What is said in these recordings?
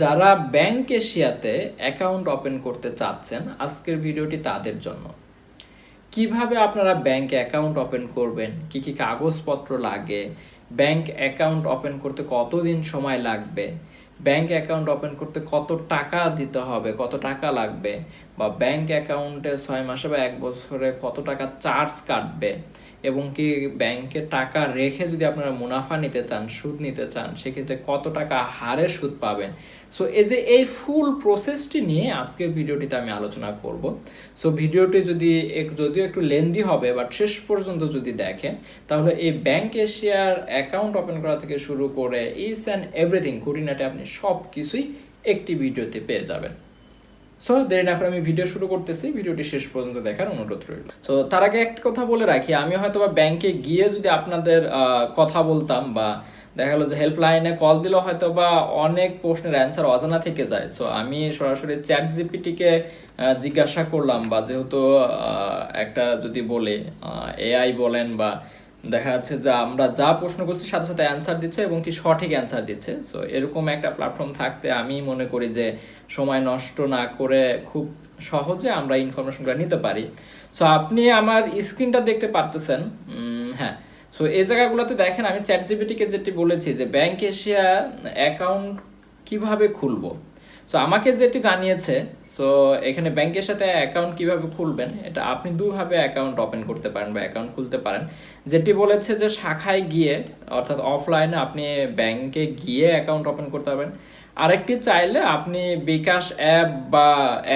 যারা ব্যাংক এশিয়াতে account open করতে চাচ্ছেন, আজকের ভিডিওটি তাদের জন্য। কীভাবে আপনারা ব্যাংক অ্যাকাউন্ট ওপেন করবেন? কি কি কাগজপত্র লাগে? ব্যাংক অ্যাকাউন্ট ওপেন করতে কতদিন সময় লাগবে? ব্যাংক অ্যাকাউন্ট ওপেন করতে কত টাকা দিতে হবে? কত টাকা লাগবে? বা ব্যাংক অ্যাকাউন্টে ছয় মাসে বা এক বছরে কত টাকা চার্জ কাটবে? এবং কি ব্যাংকে টাকা রেখে যদি আপনারা মুনাফা নিতে চান, সুদ নিতে চান, সেক্ষেত্রে কত টাকা হারে সুদ পাবেন? সো এই যে এই ফুল প্রসেসটি নিয়ে আজকের ভিডিওটিতে আমি আলোচনা করব। সো ভিডিওটি যদি যদিও একটু লেন্দি হবে বাট শেষ পর্যন্ত যদি দেখেন, তাহলে এই ব্যাংক এশিয়ার অ্যাকাউন্ট ওপেন করা থেকে শুরু করে ইস অ্যান্ড এভরিথিং খুঁটিনাটি আপনি সব কিছুই একটি ভিডিওতে পেয়ে যাবেন। সো দেরি না করে আমি ভিডিও শুরু করতেছি। ভিডিওটি শেষ পর্যন্ত দেখার অনুরোধ রইল। সো তার আগে একটা কথা বলে রাখি আমি হয়তো বা ব্যাংকে গিয়ে যদি আপনাদের কথা বলতাম বা দেখা গেলো যে হেল্পলাইনে কল দিলেও হয়তো বা অনেক প্রশ্নের অ্যান্সার অজানা থেকে যায়। সো আমি সরাসরি চ্যাট জিপিটিকে জিজ্ঞাসা করলাম বা যেহেতু একটা যদি বলে এআই বলেন বা দেখা যাচ্ছে যে আমরা যা প্রশ্ন করছি সাথে সাথে অ্যান্সার দিচ্ছে এবং কি সঠিক অ্যান্সার দিচ্ছে। সো এরকম একটা প্ল্যাটফর্ম থাকতে আমি মনে করি যে সময় নষ্ট না করে খুব সহজে আমরা ইনফরমেশনগুলো নিতে পারি। সো আপনি আমার স্ক্রিনটা দেখতে পারতেছেন। হ্যাঁ। সো এই জায়গাগুলোতে দেখেন, আমি চ্যাট জিবিটিকে যেটি বলেছি যে ব্যাংক এশিয়া অ্যাকাউন্ট কীভাবে খুলবো? সো আমাকে যেটি জানিয়েছে সো এখানে ব্যাংকের সাথে অ্যাকাউন্ট কীভাবে খুলবেন, এটা আপনি দুভাবে অ্যাকাউন্ট ওপেন করতে পারেন বা অ্যাকাউন্ট খুলতে পারেন। যেটি বলেছে যে, শাখায় গিয়ে, অর্থাৎ অফলাইনে আপনি ব্যাংকে গিয়ে অ্যাকাউন্ট ওপেন করতে পারবেন। আরেকটি চাইলে আপনি বিকাশ অ্যাপ বা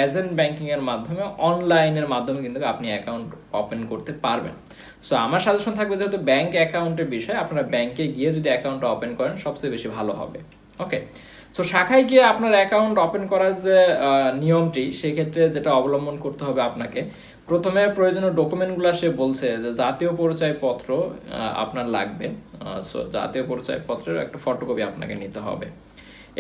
এজেন্ট ব্যাংকিং এর মাধ্যমে অনলাইনের মাধ্যমে কিন্তু আপনি অ্যাকাউন্ট ওপেন করতে পারবেন। সো আমার সাজেশন থাকবে যেহেতু ব্যাংক অ্যাকাউন্টের বিষয়ে, আপনারা ব্যাংকে গিয়ে যদি অ্যাকাউন্টটা ওপেন করেন, সবচেয়ে বেশি ভালো হবে। ওকে সো শাখায় গিয়ে আপনার অ্যাকাউন্ট ওপেন করার যে নিয়মটি, সেক্ষেত্রে যেটা অবলম্বন করতে হবে আপনাকে, প্রথমে প্রয়োজনীয় ডকুমেন্টগুলো সে বলছে যে, জাতীয় পরিচয়পত্র আপনার লাগবে। সো জাতীয় পরিচয়পত্রের একটা ফটোকপি আপনাকে নিতে হবে।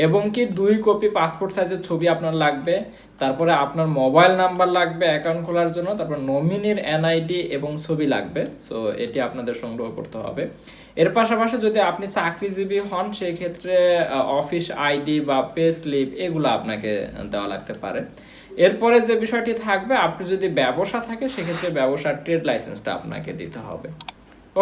এবং কি দুই কপি পাসপোর্ট সাইজের ছবি আপনার লাগবে, তারপরে আপনার মোবাইল নাম্বার লাগবে অ্যাকাউন্ট খোলার জন্য, তারপর নমিনির এনআইডি এবং ছবি লাগবে সো এটি আপনাদের সংগ্রহ করতে হবে। এর পাশাপাশি যদি আপনি চাকরিজীবী হন সেই ক্ষেত্রে অফিস আইডি বা পে স্লিপ এগুলো আপনাকে দেওয়া লাগতে পারে। এরপরে যে বিষয়টি থাকবে, আপনি যদি ব্যবসা থাকে, সেক্ষেত্রে ব্যবসার ট্রেড লাইসেন্সটা আপনাকে দিতে হবে।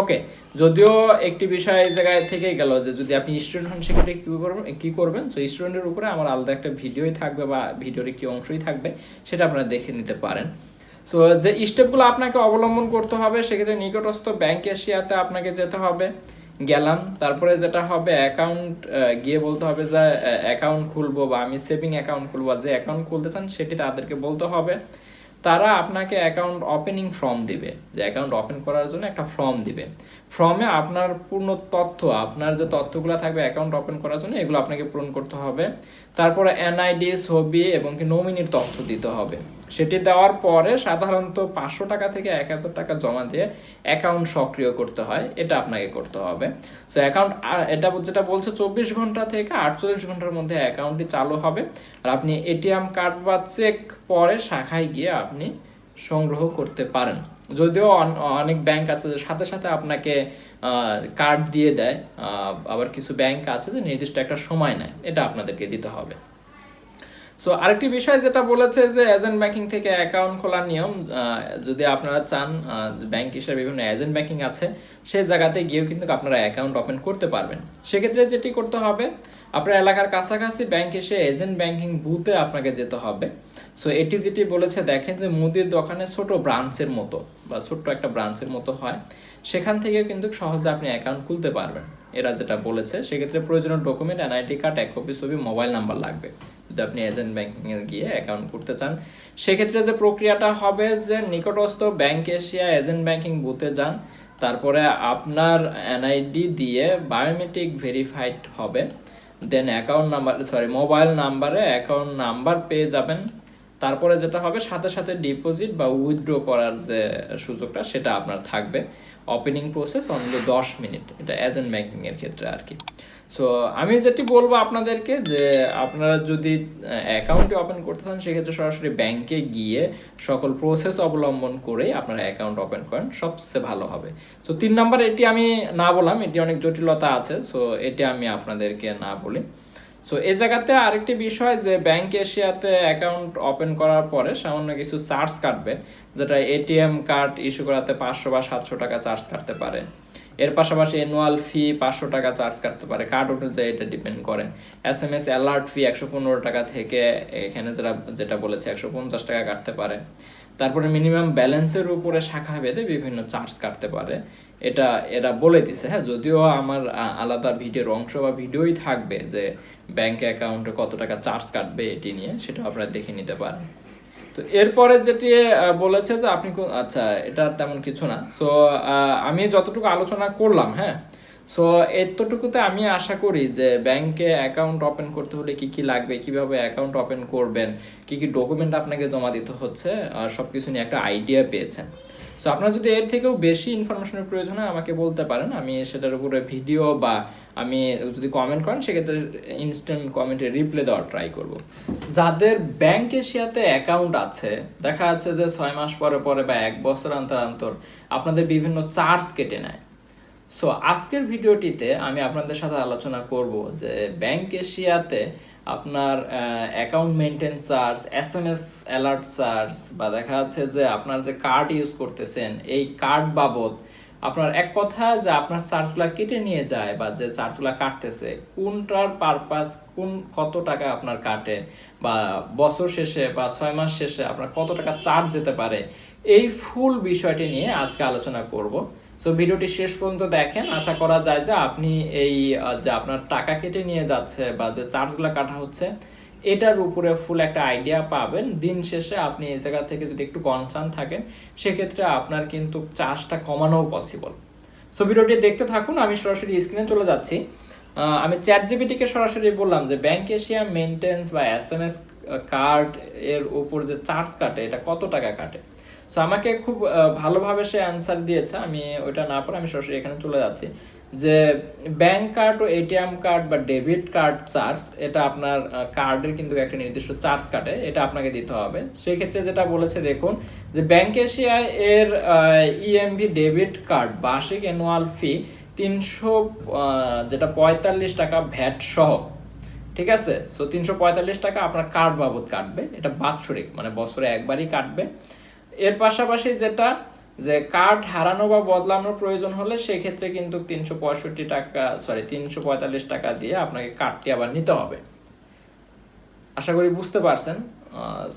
ওকে যদিও একটি বিষয় জায়গায় থেকেই গেল যে যদি আপনি স্টুডেন্ট হন, সেক্ষেত্রে কি করবেন? কি করবেন? তো স্টুডেন্টের উপরে আমার আলাদা একটা ভিডিওই থাকবে বা ভিডিওর একটি অংশই থাকবে, সেটা আপনারা দেখে নিতে পারেন। সো যে স্টেপগুলো আপনাকে অবলম্বন করতে হবে, সেক্ষেত্রে নিকটস্থ ব্যাংক এশিয়াতে আপনাকে যেতে হবে, গেলাম। তারপরে যেটা হবে অ্যাকাউন্ট গিয়ে বলতে হবে যে অ্যাকাউন্ট খুলবো বা আমি সেভিং অ্যাকাউন্ট খুলবো যে অ্যাকাউন্ট খুলতে চান, সেটি তাদেরকে বলতে হবে। তারা আপনাকে অ্যাকাউন্ট ওপেনিং ফর্ম দিবে। যে অ্যাকাউন্ট ওপেন করার জন্য একটা ফর্ম দিবে। ফর্মে আপনার পূর্ণ তথ্য, আপনার যে তথ্যগুলো থাকবে অ্যাকাউন্ট ওপেন করার জন্য, এগুলো আপনাকে পূরণ করতে হবে। তারপরে এনআইডি ছবি এবং কি নমিনির তথ্য দিতে হবে। সেটি দেওয়ার পরে সাধারণত পাঁচশো টাকা থেকে এক হাজার টাকা জমা দিয়ে অ্যাকাউন্ট সক্রিয় করতে হয়। এটা আপনাকে করতে হবে। সো অ্যাকাউন্ট এটা যেটা বলছে চব্বিশ ঘণ্টা থেকে আটচল্লিশ ঘণ্টার মধ্যে অ্যাকাউন্টটি চালু হবে। আর আপনি এটিএম কার্ড বা চেক পরে শাখায় গিয়ে আপনি সংগ্রহ করতে পারেন। যদিও অনেক ব্যাংক আছে যে সাথে সাথে আপনাকে কার্ড দিয়ে দেয় আবার কিছু ব্যাংক আছে যে নির্দিষ্ট একটা সময় নেয়, এটা আপনাদেরকে দিতে হবে। সো আরেকটি বিষয় যেটা বলেছে যে এজেন্ট ব্যাংকিং থেকে অ্যাকাউন্ট খোলার নিয়ম যদি আপনারা চান ব্যাংক হিসেবে বিভিন্ন এজেন্ট ব্যাংকিং আছে সেই জায়গাতে গিয়েও কিন্তু আপনারা অ্যাকাউন্ট ওপেন করতে পারবেন। সেক্ষেত্রে যেটি করতে হবে, আপনার এলাকার কাছাকাছি ব্যাংক এসে এজেন্ট ব্যাংকিং বুথে আপনাকে যেতে হবে। সো এটি যেটি বলেছে, দেখেন যে মুদির দোকানে ছোট ব্রাঞ্চের মতো বা ছোট্ট একটা ব্রাঞ্চের মতো হয়। সেখান থেকে কিন্তু সহজে আপনি অ্যাকাউন্ট খুলতে পারবেন। এরা যেটা বলেছে, সেক্ষেত্রে প্রয়োজনীয় ডকুমেন্ট এনআইডি কার্ড এক কপি ছবি মোবাইল নাম্বার লাগবে। যদি আপনি এজেন্ট ব্যাংকিং এ গিয়ে অ্যাকাউন্ট করতে চান, সেক্ষেত্রে যে প্রক্রিয়াটা হবে যে নিকটস্থ ব্যাংক এশিয়া এজেন্ট ব্যাংকিং বুথে যান। তারপরে আপনার এনআইডি দিয়ে বায়োমেট্রিক ভেরিফাইড হবে। Then account number sorry mobile নাম্বারে অ্যাকাউন্ট নাম্বার পেয়ে যাবেন। তারপরে যেটা হবে, সাথে সাথে ডিপোজিট বা উইথড্র করার যে সুযোগটা, সেটা আপনার থাকবে। ওপেনিং প্রসেস অনলি দশ মিনিট। এটা এজেন্ট ব্যাংকিং ব্যাঙ্কিংয়ের ক্ষেত্রে আর কি। সো আমি যেটি বলব আপনাদেরকে যে, আপনারা যদি অ্যাকাউন্টে ওপেন করতে চান, সেক্ষেত্রে সরাসরি ব্যাংকে গিয়ে সকল প্রসেস অবলম্বন করে আপনারা অ্যাকাউন্ট ওপেন করেন। সবচেয়ে ভালো হবে। সো তিন নাম্বার এটি আমি না বললাম, এটি অনেক জটিলতা আছে। সো এটি আমি আপনাদেরকে না বলি। সো এই জায়গাতে আরেকটি বিষয় যে ব্যাংক এশিয়াতে অ্যাকাউন্ট ওপেন করার পরে সামান্য কিছু চার্জ কাটবে, যেটা এটিএম কার্ড ইস্যু করাতে পাঁচশো বা সাতশো টাকা চার্জ কাটতে পারে। এর পাশাপাশি অ্যানুয়াল ফি পাঁচশো টাকা চার্জ কাটতে পারে। কার্ড অনুযায়ী এটা ডিপেন্ড করে। S M S alert fee একশো পনেরো টাকা থেকে এখানে যেটা যেটা বলেছে একশো পঞ্চাশ টাকা কাটতে পারে। তারপরে মিনিমাম ব্যালেন্সের উপরে শাখা ভেদে বিভিন্ন চার্জ কাটতে পারে। এটা, এরা বলে দিছে হ্যাঁ যদিও আমার আলাদা ভিডিওর অংশ বা ভিডিওই থাকবে যে ব্যাংক অ্যাকাউন্টে কত টাকা চার্জ কাটবে এটি নিয়ে সেটা আপনারা দেখে নিতে পারেন। তো এরপরে যেটি বলেছে যে আপনি আচ্ছা এটা তেমন কিছু না। সো আমি যতটুকু আলোচনা করলাম হ্যাঁ সো এতটুকুতে আমি আশা করি যে ব্যাংকে অ্যাকাউন্ট ওপেন করতে হলে কি কি লাগবে কীভাবে অ্যাকাউন্ট ওপেন করবেন কি কি ডকুমেন্ট আপনাকে জমা দিতে হচ্ছে আহ, সবকিছু নিয়ে একটা আইডিয়া পেয়েছেন। সো আপনার যদি এর থেকেও বেশি ইনফরমেশনের প্রয়োজন হয় আমাকে বলতে পারেন আমি সেটার উপরে ভিডিও বা আমি যদি কমেন্ট করেন সেক্ষেত্রে ইনস্ট্যান্ট কমেন্টে রিপ্লে দেওয়ার ট্রাই করব। যাদের ব্যাংক এশিয়াতে অ্যাকাউন্ট আছে দেখা যাচ্ছে যে ছয় মাস পরে পরে বা এক বছর অন্তর অন্তর আপনাদের বিভিন্ন চার্জ কেটে নেয়। সো আজকের ভিডিওটিতে আমি আপনাদের সাথে আলোচনা করব যে ব্যাংক এশিয়াতে আপনার account maintain charge S M S alert charge বা দেখা যাচ্ছে যে আপনার যে কার্ড ইউজ করতেছেন, এই কার্ড বাবদ আপনার এক কথা যে আপনার চার্জগুলো কেটে নিয়ে যায় বা যে চার্জগুলো কাটতেছে, কোনটার পারপাস কোন কত টাকা আপনার কাটে বা বছর শেষে বা ছয় মাস শেষে আপনার কত টাকা চার্জ যেতে পারে, এই ফুল বিষয়টি নিয়ে আজকে আলোচনা করব। সো ভিডিওটি শেষ পর্যন্ত দেখেন। আশা করা যায় যে আপনি এই যে আপনার টাকা কেটে নিয়ে যাচ্ছে বা যে চার্জগুলো কাটা হচ্ছে, এটার উপরে ফুল একটা আইডিয়া পাবেন। দিন শেষে আপনি এই জায়গা থেকে যদি একটু কনসার্ন থাকেন, সেক্ষেত্রে আপনার কিন্তু চার্জটা কমানোও পসিবল সো ভিডিওটি দেখতে থাকুন। আমি সরাসরি স্ক্রিনে চলে যাচ্ছি। আমি চ্যাট জিবিটিকে সরাসরি বললাম যে ব্যাংক এশিয়া মেনটেন্স বা এস এম এস কার্ড এর উপর যে চার্জ কাটে, এটা কত টাকা কাটে? সো আমাকে খুব ভালোভাবে সে অ্যান্সার দিয়েছে। আমি ওইটা না পরে আমি সরাসরি এখানে চলে যাচ্ছি। যে ব্যাংক কার্ড ও এটিএম কার্ড বা ডেবিট কার্ড চার্জ এটা আপনার কার্ডের কিন্তু একটা নির্দিষ্ট চার্জ কাটে, এটা আপনাকে দিতে হবে। সেই ক্ষেত্রে যেটা বলেছে, দেখুন, যে ব্যাংক এশিয়া এর ইএমভি ডেবিট কার্ড বার্ষিক অ্যানুয়াল ফি তিনশো যেটা পঁয়তাল্লিশ টাকা ভ্যাট সহ। ঠিক আছে? সো তিনশো পঁয়তাল্লিশ টাকা আপনার কার্ড বাবদ কাটবে। এটা বাৎসরিক মানে বছরে একবারই কাটবে। এর পাশাপাশি যেটা, যে কার্ড হারানো বা বদলানোর প্রয়োজন হলে সেক্ষেত্রে কিন্তু তিনশো পঁয়ষট্টি টাকা সরি তিনশো পঁয়তাল্লিশ টাকা দিয়ে আপনাকে কার্ডটি আবার নিতে হবে। আশা করি বুঝতে পারছেন।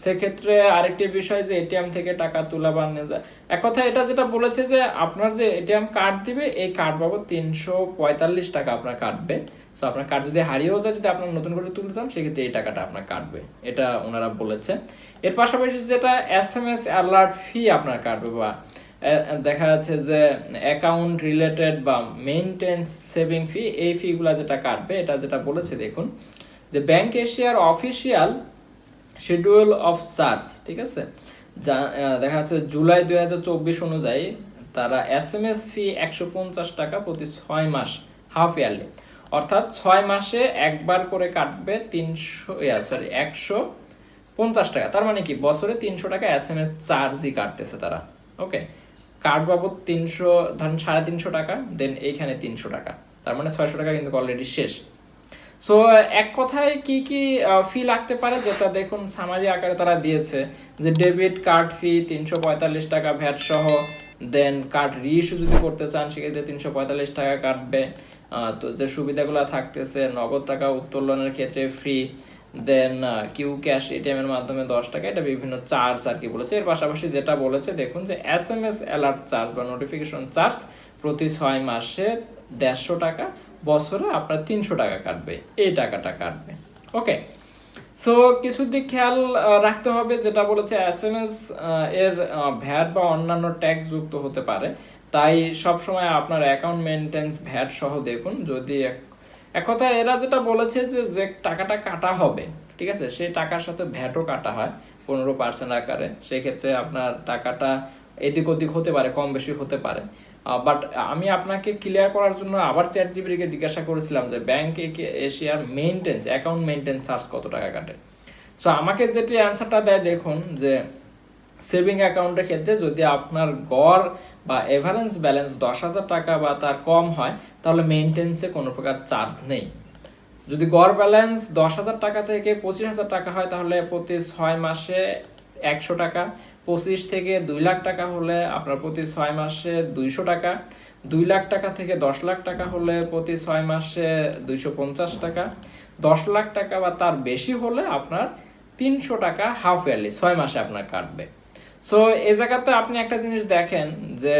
সেক্ষেত্রে আরেকটি বিষয় যে এটিএম থেকে টাকা তোলা বা নিয়ে যায়। এক কথা এটা যেটা বলেছে যে আপনার যে এটিএম কার্ড দিবে, এই কার্ড বাবদ তিনশো পঁয়তাল্লিশ টাকা আপনার কাটবে। তো আপনার কার্ড যদি হারিয়েও যায়, যদি আপনার নতুন করে তুলতে চান, সেক্ষেত্রে এই টাকাটা আপনার কাটবে। এটা ওনারা বলেছে। এর পাশাপাশি যেটা S M S alert fee আপনার কাটবে বা দেখা যাচ্ছে যে অ্যাকাউন্ট রিলেটেড বা মেনটেন্স সেভিং ফি এই ফিগুলো যেটা কাটবে, এটা যেটা বলেছে, দেখুন, যে ব্যাংক এশিয়ার অফিসিয়াল শিডিউল অফ চার্জ ঠিক আছে? যা দেখা যাচ্ছে জুলাই দুই হাজার চব্বিশ অনুযায়ী তারা এস এম এস ফি একশো পঞ্চাশ টাকা প্রতি ছয় মাস হাফ ইয়ারলি অর্থাৎ ছয় মাসে একবার করে কাটবে তিনশো সরি একশো পঞ্চাশ টাকা। তার মানে কি? বছরে তিনশো টাকা এস এম এস চার্জই কাটতেছে তারা। ওকে কার্ড বাবদ তিনশো, ধরেন সাড়ে তিনশো টাকা দেন এইখানে তিনশো টাকা। তার মানে ছয়শো টাকা কিন্তু অলরেডি শেষ। সো এক কথায় কি কি ফি লাগতে পারে? যেটা দেখুন সামারি আকারে তারা দিয়েছে যে ডেবিট কার্ড ফি তিনশো পঁয়তাল্লিশ টাকা ভ্যাট সহ দেন কার্ড রিইস্যু যদি করতে চান, সেক্ষেত্রে তিনশো পঁয়তাল্লিশ টাকা কাটবে। তো যে সুবিধাগুলো থাকতেছে, নগদ টাকা উত্তোলনের ক্ষেত্রে free then Q cash ATM এর মাধ্যমে দশ টাকা, এটা বিভিন্ন চার্জ আর কি বলেছে। এর পাশাপাশি যেটা বলেছে, দেখুন যে S M S alert charge বা নোটিফিকেশন চার্জ প্রতি ছয় মাসে দেড়শো টাকা, বছরে আপনার তিনশো টাকা কাটবে। এই টাকাটা কাটবে। ওকে সো কিছু দিক খেয়াল রাখতে হবে, যেটা বলেছে এস এম এস এর ভ্যাট বা অন্যান্য ট্যাক্স যুক্ত হতে পারে। তাই সবসময় আপনার অ্যাকাউন্ট মেনটেন্স ভ্যাট সহ দেখুন, যদি এক- কথা এরা যেটা বলেছে যে যে টাকাটা কাটা হবে, ঠিক আছে? সেই টাকার সাথে ভ্যাটও কাটা হয় পনেরো পার্সেন্ট আকারে। সেক্ষেত্রে আপনার টাকাটা এদিক ওদিক হতে পারে, কম বেশি হতে পারে। বাট আমি আপনাকে ক্লিয়ার করার জন্য আবার চ্যাট জিবিকে জিজ্ঞাসা করেছিলাম যে ব্যাংক এশিয়ার মেনটেন্স অ্যাকাউন্ট মেনটেন্স চার্জ কত টাকা কাটে? সো আমাকে যেটি অ্যান্সারটা দেয়, দেখুন যে সেভিং অ্যাকাউন্টের ক্ষেত্রে যদি আপনার গড় বা এভারেন্স ব্যালেন্স দশ হাজার টাকা বা তার কম হয়, তাহলে মেনটেন্সে কোনো প্রকার চার্জ নেই। যদি গড় ব্যালেন্স দশ হাজার টাকা থেকে পঁচিশ হাজার টাকা হয়, তাহলে প্রতি ছয় মাসে একশো টাকা, পঁচিশ থেকে দুই লাখ টাকা হলে আপনার প্রতি ছয় মাসে দুইশো টাকা, দুই লাখ টাকা থেকে দশ লাখ টাকা হলে প্রতি ছয় মাসে দুইশো পঞ্চাশ টাকা, দশ লাখ টাকা বা তার বেশি হলে আপনার তিনশো টাকা হাফ ইয়ারলি, ছয় মাসে আপনার কাটবে। সো এই জায়গাতে আপনি একটা জিনিস দেখেন যে,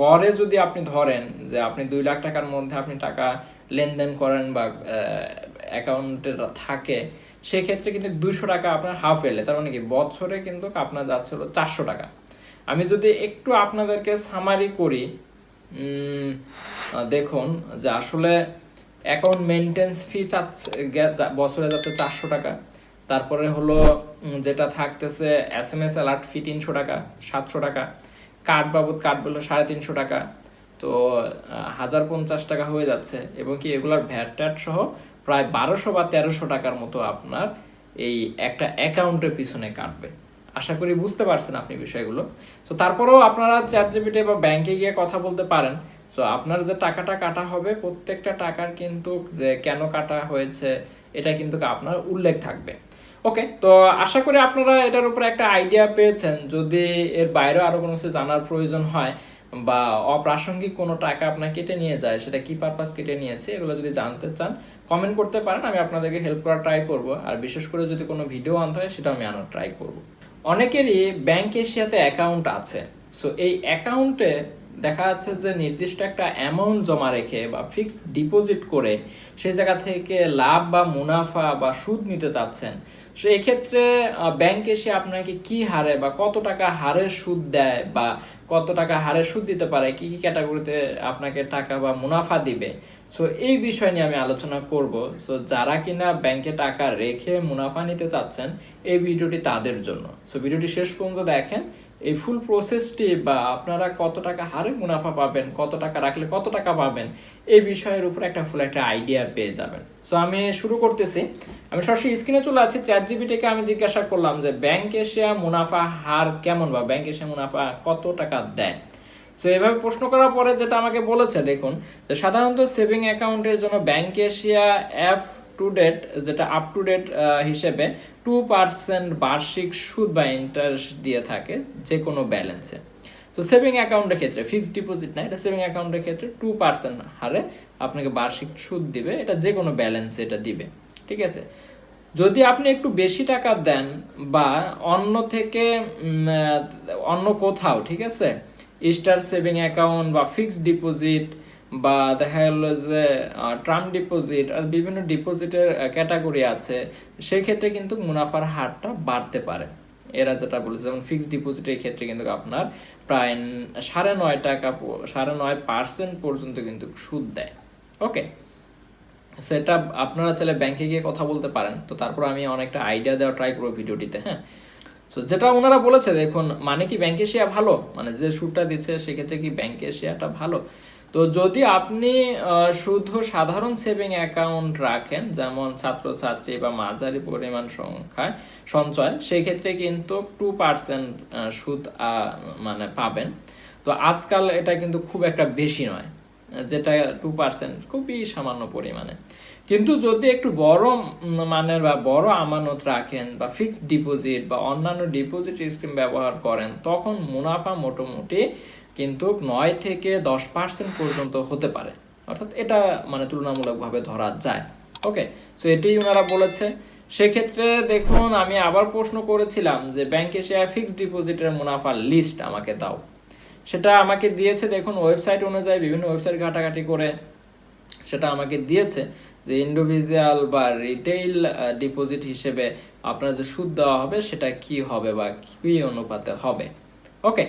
গড়ে যদি আপনি ধরেন যে আপনি দুই লাখ টাকার মধ্যে আপনি টাকা লেনদেন করেন বা অ্যাকাউন্টে থাকে, সেক্ষেত্রে কিন্তু দুইশো টাকা আপনার হাফ এলে, তার মানে কি? বছরে কিন্তু আপনার যাচ্ছে চারশো টাকা। আমি যদি একটু আপনাদেরকে সামারি করি দেখুন যে আসলে অ্যাকাউন্ট মেনটেন্স ফি চাচ্ছে বছরে যাচ্ছে চারশো টাকা, তারপরে হলো যেটা থাকতেছে S M S alert fee তিনশো টাকা, সাতশো টাকা। কার্ড বাবদ কার্ড বলল সাড়ে তিনশো টাকা। তো হাজার পঞ্চাশ টাকা হয়ে যাচ্ছে। এবং কি এগুলোর ভ্যাট ট্যাট সহ প্রায় বারোশো বা তেরোশো টাকার মতো আপনার এই একটা অ্যাকাউন্টের পিছনে কাটবে। আশা করি বুঝতে পারছেন আপনি বিষয়গুলো। তো তারপরেও আপনারা চ্যাট জিপিটি বা ব্যাংকে গিয়ে কথা বলতে পারেন। তো আপনার যে টাকাটা কাটা হবে, প্রত্যেকটা টাকার কিন্তু যে কেন কাটা হয়েছে, এটা কিন্তু আপনার উল্লেখ থাকবে। ওকে তো আশা করি আপনারা এটার উপরে একটা আইডিয়া পেয়েছেন। যদি এর বাইরে আরও কোনো কিছু জানার প্রয়োজন হয় বা অপ্রাসঙ্গিক কোনো টাকা আপনার কেটে নিয়ে যায়, সেটা কি পারপাস কেটে নিয়েছে, এগুলো যদি জানতে চান কমেন্ট করতে পারেন, আমি আপনাদেরকে হেল্প করার ট্রাই করব। আর বিশেষ করে যদি কোনো ভিডিও আনতে হয় সেটা আমি আনার ট্রাই করব। অনেকেরই ব্যাংক এশিয়াতে অ্যাকাউন্ট আছে। সো এই অ্যাকাউন্টে দেখা যাচ্ছে যে নির্দিষ্ট একটা অ্যামাউন্ট জমা রেখে বা ফিক্সড ডিপোজিট করে সেই জায়গা থেকে লাভ বা মুনাফা বা সুদ নিতে চাচ্ছেন। সো এক্ষেত্রে ব্যাংক এসে আপনাকে কি হারে বা কত টাকা হারে সুদ দেয় বা কত টাকা হারে সুদ দিতে পারে, কি কি ক্যাটাগরিতে আপনাকে টাকা বা মুনাফা দিবে, সো এই বিষয় নিয়ে আমি আলোচনা করব। সো যারা কিনা ব্যাংকে টাকা রেখে মুনাফা নিতে চাচ্ছেন, এই ভিডিওটি তাদের জন্য। সো ভিডিওটি শেষ পর্যন্ত দেখেন এই ফুল প্রসেসটি বা আপনারা কত টাকা হারে মুনাফা পাবেন, কত টাকা রাখলে কত টাকা পাবেন, এই বিষয়ের উপর একটা ফুল একটা আইডিয়া পেয়ে যাবেন। সো আমি শুরু করতেছি। আমি সরাসরি স্ক্রিনে চলে আছি চ্যাট জিবিটিকে আমি জিজ্ঞাসা করলাম যে ব্যাংক এশিয়া মুনাফা হার কেমন বা ব্যাংক এশিয়া মুনাফা কত টাকা দেয়? সো এভাবে প্রশ্ন করার পরে যেটা আমাকে বলেছে, দেখুন সাধারণত সেভিং অ্যাকাউন্টের জন্য bank Asia up to date যেটা আপ টু ডেট হিসেবে টু পার্সেন্ট বার্ষিক সুদ বা ইন্টারেস্ট দিয়ে থাকে যে কোনো ব্যালেন্সে তো সেভিং অ্যাকাউন্টের ক্ষেত্রে ফিক্সড ডিপোজিট না, এটা সেভিং অ্যাকাউন্টের ক্ষেত্রে টু পার্সেন্ট হারে আপনাকে বার্ষিক সুদ দিবে, এটা যে কোনো ব্যালেন্সে এটা দিবে, ঠিক আছে? যদি আপনি একটু বেশি টাকা দেন বা অন্য থেকে অন্য কোথাও, ঠিক আছে? স্টার সেভিং অ্যাকাউন্ট বা ফিক্সড ডিপোজিট বা দেখা গেল যে টার্ম ডিপোজিট আর বিভিন্ন ডিপোজিটের ক্যাটাগরি আছে সেই ক্ষেত্রে কিন্তু মুনাফার হারটা বাড়তে পারে। এরা যেটা বলেছে যেমন ফিক্সড ডিপোজিটের ক্ষেত্রে কিন্তু আপনার প্রায় সাড়ে নয় টাকা সাড়ে নয় পার্সেন্ট পর্যন্ত কিন্তু সুদ দেয়। ওকে সেটা আপনারা চাইলে ব্যাংকে গিয়ে কথা বলতে পারেন। তো তারপর আমি অনেকটা আইডিয়া দেওয়া ট্রাই করব ভিডিওটিতে হ্যাঁ? তো যেটা ওনারা বলেছে, দেখুন মানে কি ব্যাংকে শেয়ার ভালো? মানে যে সুদটা দিচ্ছে, সেক্ষেত্রে কি ব্যাংকে শেয়ারটা ভালো? তো যদি আপনি শুধু সাধারণ সেভিং অ্যাকাউন্ট রাখেন, যেমন ছাত্রছাত্রী বা মাঝারি পরিমাণ সংখ্যায় সঞ্চয় সেই ক্ষেত্রে কিন্তু টু পার্সেন্ট সুদ মানে পাবেন। তো আজকাল এটা কিন্তু খুব একটা বেশি নয়, যেটা টু পার্সেন্ট খুবই সামান্য পরিমাণে। কিন্তু যদি একটু বড় মানের বা বড় আমানত রাখেন বা ফিক্সড ডিপোজিট বা অন্যান্য ডিপোজিট স্কিম ব্যবহার করেন, তখন মুনাফা মোটামুটি কিন্তু নয় থেকে দশ পার্সেন্ট পর্যন্ত হতে পারে। অর্থাৎ এটা মানে তুলনামূলকভাবে ধরা যায়। ওকে? সো এটাই ওনারা বলেছে। সেক্ষেত্রে দেখুন, আমি আবার প্রশ্ন করেছিলাম যে ব্যাংকে শেয়ার ফিক্সড ডিপোজিটের মুনাফার লিস্ট আমাকে দাও। সেটা আমাকে দিয়েছে, দেখুন ওয়েবসাইট অনুযায়ী বিভিন্ন ওয়েবসাইট ঘাটাঘাটি করে সেটা আমাকে দিয়েছে যে ইন্ডিভিজুয়াল বা রিটেইল ডিপোজিট হিসেবে আপনার যে সুদ দেওয়া হবে সেটা কি হবে বা কি অনুপাতে হবে। ওকে?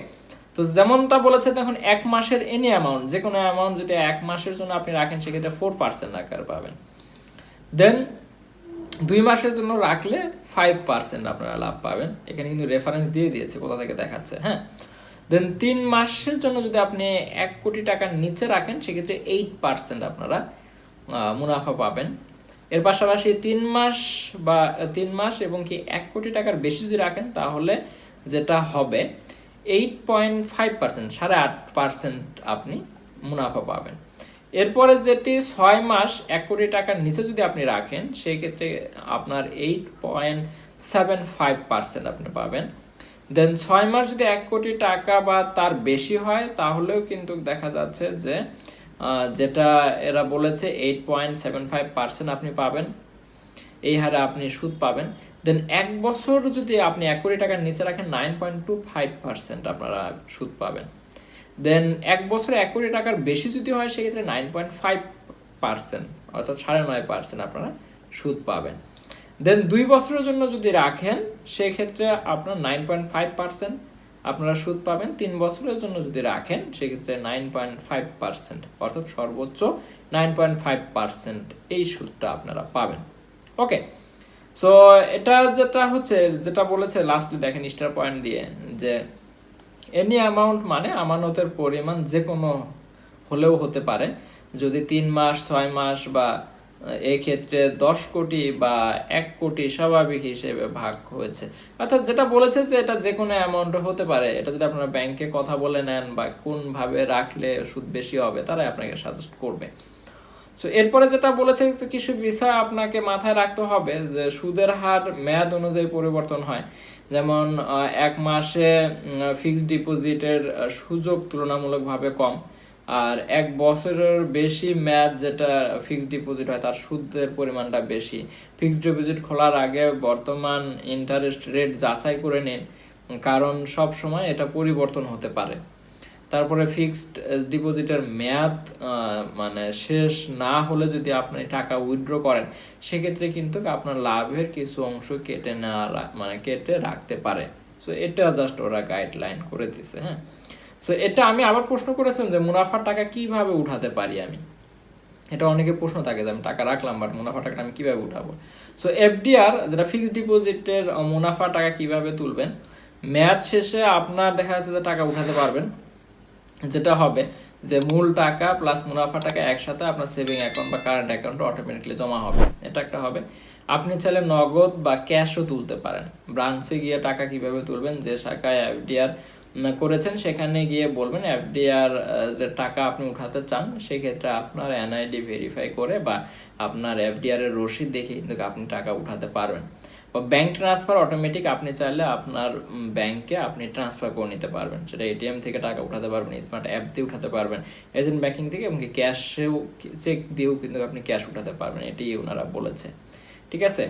তো যেমনটা বলেছে দেখুন, এক মাসের এনি অ্যামাউন্ট যে কোনো অ্যামাউন্ট যদি এক মাসের জন্য আপনি রাখেন, সেক্ষেত্রে ফোর পার্সেন্ট আকার পাবেন। দেন দুই মাসের জন্য রাখলে ফাইভ পার্সেন্ট আপনারা লাভ পাবেন। এখানে কিন্তু রেফারেন্স দিয়ে দিয়েছে, কোথা থেকে দেখাচ্ছে হ্যাঁ? দেন তিন মাসের জন্য যদি আপনি এক কোটি টাকার নিচে রাখেন, সেক্ষেত্রে এইট পার্সেন্ট আপনারা মুনাফা পাবেন। এর পাশাপাশি তিন মাস বা, তিন মাস এবং কি এক কোটি টাকার বেশি যদি রাখেন, তাহলে যেটা হবে এইট পয়েন্ট ফাইভ পার্সেন্ট সাড়ে আট পার্সেন্ট আপনি মুনাফা পাবেন। এরপরে যেটি ছয় মাস এক কোটি টাকার নিচে যদি আপনি রাখেন, সেই ক্ষেত্রে আপনার eight point seven five percent আপনি পাবেন। দেন ছয় মাস যদি এক কোটি টাকা বা তার বেশি হয়, তাহলেও কিন্তু দেখা যাচ্ছে যে যেটা এরা বলেছে eight point seven five percent আপনি পাবেন। এই হারে আপনি সুদ পাবেন। দেন এক বছর যদি আপনি এক কোটি টাকার নিচে রাখেন nine point two five percent আপনারা সুদ পাবেন। দেন এক বছরে এক কোটি টাকার বেশি যদি হয়, সেক্ষেত্রে নাইন পয়েন্ট ফাইভ পার্সেন্ট অর্থাৎ সাড়ে নয় পার্সেন্ট আপনারা সুদ পাবেন। দেন দুই বছরের জন্য যদি রাখেন, সেক্ষেত্রে আপনার নাইন পয়েন্ট ফাইভ পার্সেন্ট আপনারা সুদ পাবেন। তিন বছরের জন্য যদি রাখেন, সেক্ষেত্রে নাইন পয়েন্ট ফাইভ পার্সেন্ট অর্থাৎ সর্বোচ্চ নাইন পয়েন্ট ফাইভ পার্সেন্ট এই সুদটা আপনারা পাবেন। ওকে সো এটা যেটা হচ্ছে, যেটা বলেছে লাস্টে দেখেন স্টার পয়েন্ট দিয়ে, যে এনি অ্যামাউন্ট মানে আমানতের পরিমাণ যে কোনো হলেও হতে পারে। যদি তিন মাস, ছয় মাস বা ক্ষেত্রে দশ কোটি বা এক কোটি স্বাভাবিক হিসেবে ভাগ হয়েছে। অর্থাৎ যেটা বলেছে যে এটা যে কোনো অ্যামাউন্ট হতে পারে, এটা যদি আপনারা ব্যাংকে কথা বলে নেন বা কোনভাবে রাখলে সুদ বেশি হবে, তারাই আপনাকে সাজেস্ট করবে। তো এরপরে যেটা বলেছে কিছু বিষয় আপনাকে মাথায় রাখতে হবে যে সুদের হার মেয়াদ অনুযায়ী পরিবর্তন হয়। যেমন এক মাসে ফিক্সড ডিপোজিটের সুযোগ তুলনামূলকভাবে কম। আর এক বছরের বেশি মেয়াদ যেটা ফিক্সড ডিপোজিট হয়, তার সুদের পরিমাণটা বেশি। ফিক্সড ডিপোজিট খোলার আগে বর্তমান ইন্টারেস্ট রেট যাচাই করে নিন, কারণ সব সময় এটা পরিবর্তন হতে পারে। তারপরে ফিক্সড ডিপোজিটের মেয়াদ মানে শেষ না হলে যদি আপনি টাকা উইথড্র করেন, সেক্ষেত্রে কিন্তু আপনার লাভের কিছু অংশ কেটে নেওয়া মানে কেটে রাখতে পারে। সো এটা জাস্ট ওরা গাইডলাইন করে দিছে হ্যাঁ? সো এটা আমি আবার প্রশ্ন করেছিলাম যে মুনাফার টাকা কীভাবে উঠাতে পারি আমি? এটা অনেকে প্রশ্ন থাকে যে আমি টাকা রাখলাম বাট মুনাফা টাকাটা আমি কীভাবে উঠাবো? সো এফডিআর যেটা ফিক্সড ডিপোজিটের মুনাফা টাকা কীভাবে তুলবেন? মেয়াদ শেষে আপনার দেখা যাচ্ছে যে টাকা উঠাতে পারবেন। যেটা হবে যে মূল টাকা প্লাস মুনাফা টাকা একসাথে আপনার সেভিং অ্যাকাউন্ট বা কারেন্ট অ্যাকাউন্টে অটোমেটিকলি জমা হবে। এটা একটা হবে। আপনি চাইলে নগদ বা ক্যাশও তুলতে পারেন। ব্রাঞ্চে গিয়ে টাকা কীভাবে তুলবেন? যে শাখায় এফডিআর করেছেন, সেখানে গিয়ে বলবেন এফডিআর যে টাকা আপনি উঠাতে চান, সেক্ষেত্রে আপনার এনআইডি ভেরিফাই করে বা আপনার এফডিআর এর রসিদ দেখে কিন্তু আপনি টাকা উঠাতে পারবেন। বা ব্যাংক ট্রান্সফার অটোমেটিক আপনি চাইলে আপনার ব্যাংকে আপনি ট্রান্সফার করে নিতে পারবেন। সেটা এটিএম থেকে টাকা উঠাতে পারবেন স্মার্ট অ্যাপ দিয়ে উঠাতে পারবেন এজেন্ট ব্যাংকিং থেকে এমনকি ক্যাশেও চেক দিয়েও কিন্তু আপনি ক্যাশ উঠাতে পারবেন। এটি ওনারা বলেছে। ঠিক আছে?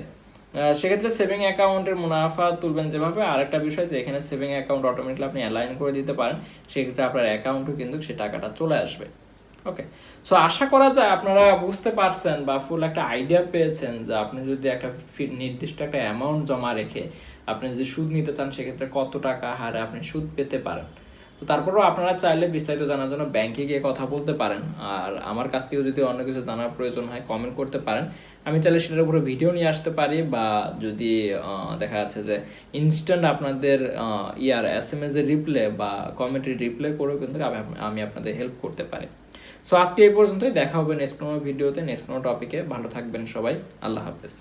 সেক্ষেত্রে সেভিং অ্যাকাউন্টের মুনাফা তুলবেন যেভাবে। আরেকটা বিষয় যে এখানে সেভিং অ্যাকাউন্ট অটোমেটিকলি আপনি অ্যালাইন করে দিতে পারেন। সেক্ষেত্রে আপনার অ্যাকাউন্টও কিন্তু সে টাকাটা চলে আসবে। ওকে সো আশা করা যায় আপনারা বুঝতে পারছেন বা ফুল একটা আইডিয়া পেয়েছেন যে আপনি যদি একটা নির্দিষ্ট একটা অ্যামাউন্ট জমা রেখে আপনি যদি সুদ নিতে চান, সেক্ষেত্রে কত টাকা হারে আপনি সুদ পেতে পারেন। তো তারপরেও আপনারা চাইলে বিস্তারিত জানার জন্য ব্যাংকে গিয়ে কথা বলতে পারেন। আর আমার কাছ থেকেও যদি অন্য কিছু জানার প্রয়োজন হয় কমেন্ট করতে পারেন। আমি চাইলে সেটার উপরে ভিডিও নিয়ে আসতে পারি বা যদি দেখা যাচ্ছে যে ইনস্ট্যান্ট আপনাদের ইয়ার এস এম এস এর রিপ্লে বা কমেন্টের রিপ্লে করেও কিন্তু আমি আপনাদের হেল্প করতে পারি। সো আজকে এই পর্যন্তই। দেখা হবে নেক্সট কোনো ভিডিওতে নেক্সট কোনো টপিকে ভালো থাকবেন সবাই। আল্লাহ হাফেজ।